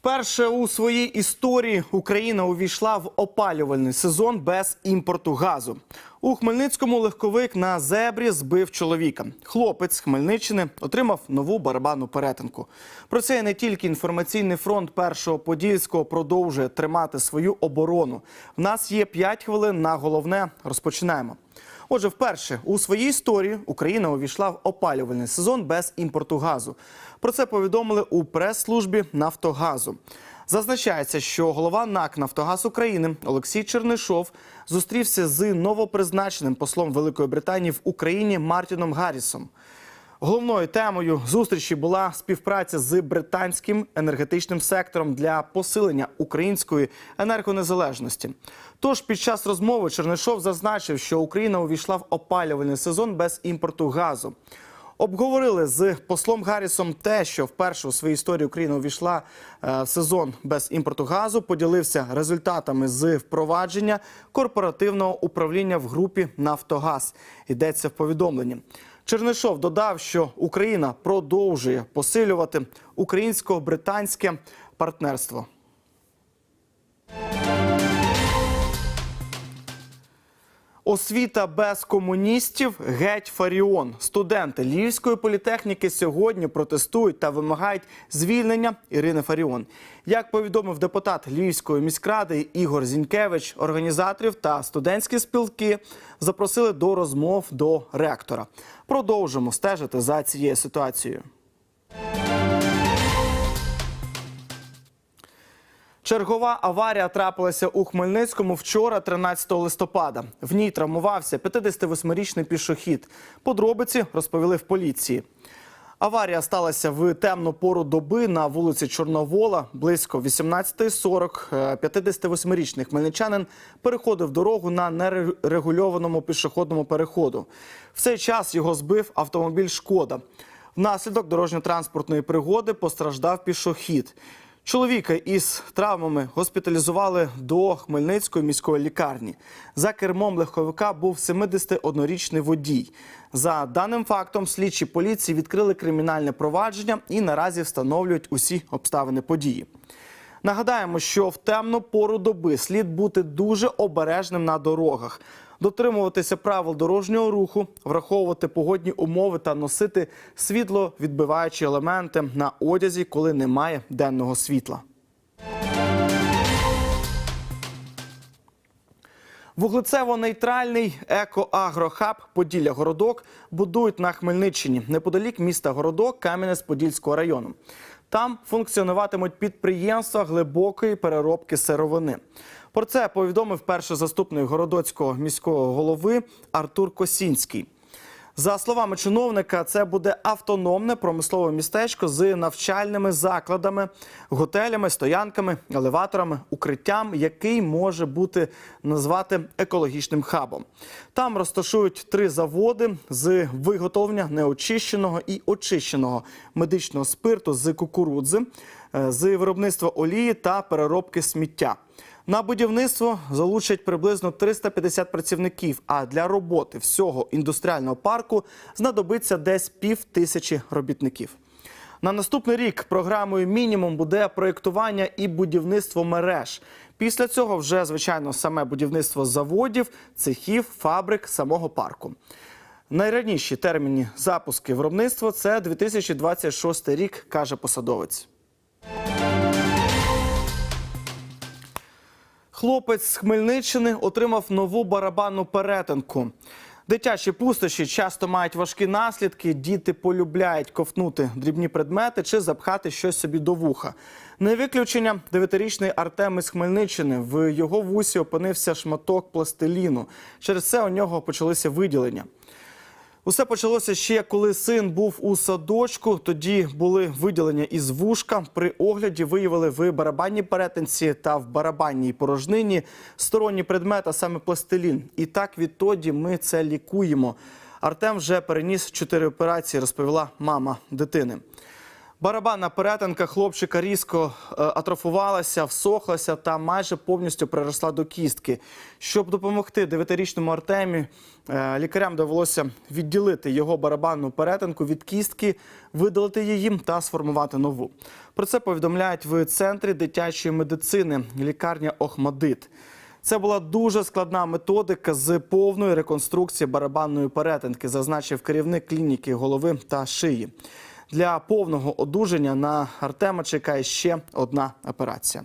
Вперше у своїй історії Україна увійшла в опалювальний сезон без імпорту газу. У Хмельницькому легковик на зебрі збив чоловіка. Хлопець з Хмельниччини отримав нову барабанну перетинку. Про це не тільки інформаційний фронт першого подільського продовжує тримати свою оборону. В нас є 5 хвилин на головне. Розпочинаємо. Отже, вперше у своїй історії Україна увійшла в опалювальний сезон без імпорту газу. Про це повідомили у прес-службі Нафтогазу. Зазначається, що голова НАК Нафтогаз України Олексій Чернишов зустрівся з новопризначеним послом Великої Британії в Україні Мартіном Гаррісом. Головною темою зустрічі була співпраця з британським енергетичним сектором для посилення української енергонезалежності. Тож під час розмови Чернишов зазначив, що Україна увійшла в опалювальний сезон без імпорту газу. Обговорили з послом Гаррісом те, що вперше у своїй історії Україна увійшла е, в сезон без імпорту газу. Поділився результатами з впровадження корпоративного управління в групі Нафтогаз. Йдеться в повідомленні. Чернишов додав, що Україна продовжує посилювати українсько-британське партнерство. Освіта без комуністів геть Фаріон. Студенти Львівської політехніки сьогодні протестують та вимагають звільнення Ірини Фаріон. Як повідомив депутат Львівської міськради Ігор Зінькевич, організаторів та студентські спілки запросили до розмов до ректора. Продовжимо стежити за цією ситуацією. Чергова аварія трапилася у Хмельницькому вчора, 13 листопада. В ній травмувався 58-річний пішохід. Подробиці розповіли в поліції. Аварія сталася в темну пору доби на вулиці Чорновола. Близько 18.40 58-річний хмельничанин переходив дорогу на нерегульованому пішохідному переходу. В цей час його збив автомобіль «Шкода». Внаслідок дорожньо-транспортної пригоди постраждав пішохід. Чоловіка із травмами госпіталізували до Хмельницької міської лікарні. За кермом легковика був 71-річний водій. За даним фактом, слідчі поліції відкрили кримінальне провадження і наразі встановлюють усі обставини події. Нагадаємо, що в темну пору доби слід бути дуже обережним на дорогах, дотримуватися правил дорожнього руху, враховувати погодні умови та носити світловідбиваючі елементи на одязі, коли немає денного світла. Вуглецево-нейтральний еко-агрохаб Поділля Городок будують на Хмельниччині неподалік міста Городок Кам'янець-Подільського району. Там функціонуватимуть підприємства глибокої переробки сировини. Про це повідомив перший заступник городоцького міського голови Артур Косінський. За словами чиновника, це буде автономне промислове містечко з навчальними закладами, готелями, стоянками, елеваторами, укриттям, який може бути назвати екологічним хабом. Там розташують три заводи з виготовлення неочищеного і очищеного медичного спирту з кукурудзи, е, з виробництва олії та переробки сміття. На будівництво залучать приблизно 350 працівників. А для роботи всього індустріального парку знадобиться десь пів тисячі робітників. На наступний рік програмою мінімум буде проєктування і будівництво мереж. Після цього вже звичайно саме будівництво заводів, цехів, фабрик самого парку. Найраніші терміни запуски виробництва це 2026 рік, каже посадовець. Хлопець з Хмельниччини отримав нову барабанну перетинку. Дитячі пустощі часто мають важкі наслідки. Діти полюбляють ковтнути дрібні предмети чи запхати щось собі до вуха. Не виключення дев'ятирічний Артем із Хмельниччини. В його вусі опинився шматок пластиліну. Через це у нього почалися виділення. Усе почалося ще коли син був у садочку. Тоді були виділення із вушка. При огляді виявили в барабанній перетинці та в барабанній порожнині сторонні предмети, саме пластилін. І так відтоді ми це лікуємо. Артем вже переніс чотири операції, розповіла мама дитини. Барабанна перетинка хлопчика різко е, атрофувалася, всохлася та майже повністю приросла до кістки. Щоб допомогти дев'ятирічному Артемі, е, лікарям довелося відділити його барабанну перетинку від кістки, видалити її та сформувати нову. Про це повідомляють в центрі дитячої медицини лікарня Охмадит. Це була дуже складна методика з повної реконструкції барабанної перетинки, зазначив керівник клініки голови та шиї. Для повного одужання на Артема чекає ще одна операція.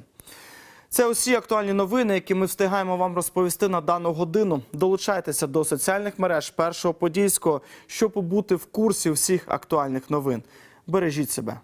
Це усі актуальні новини, які ми встигаємо вам розповісти на дану годину. Долучайтеся до соціальних мереж Першого Подільського, щоб побути в курсі всіх актуальних новин. Бережіть себе.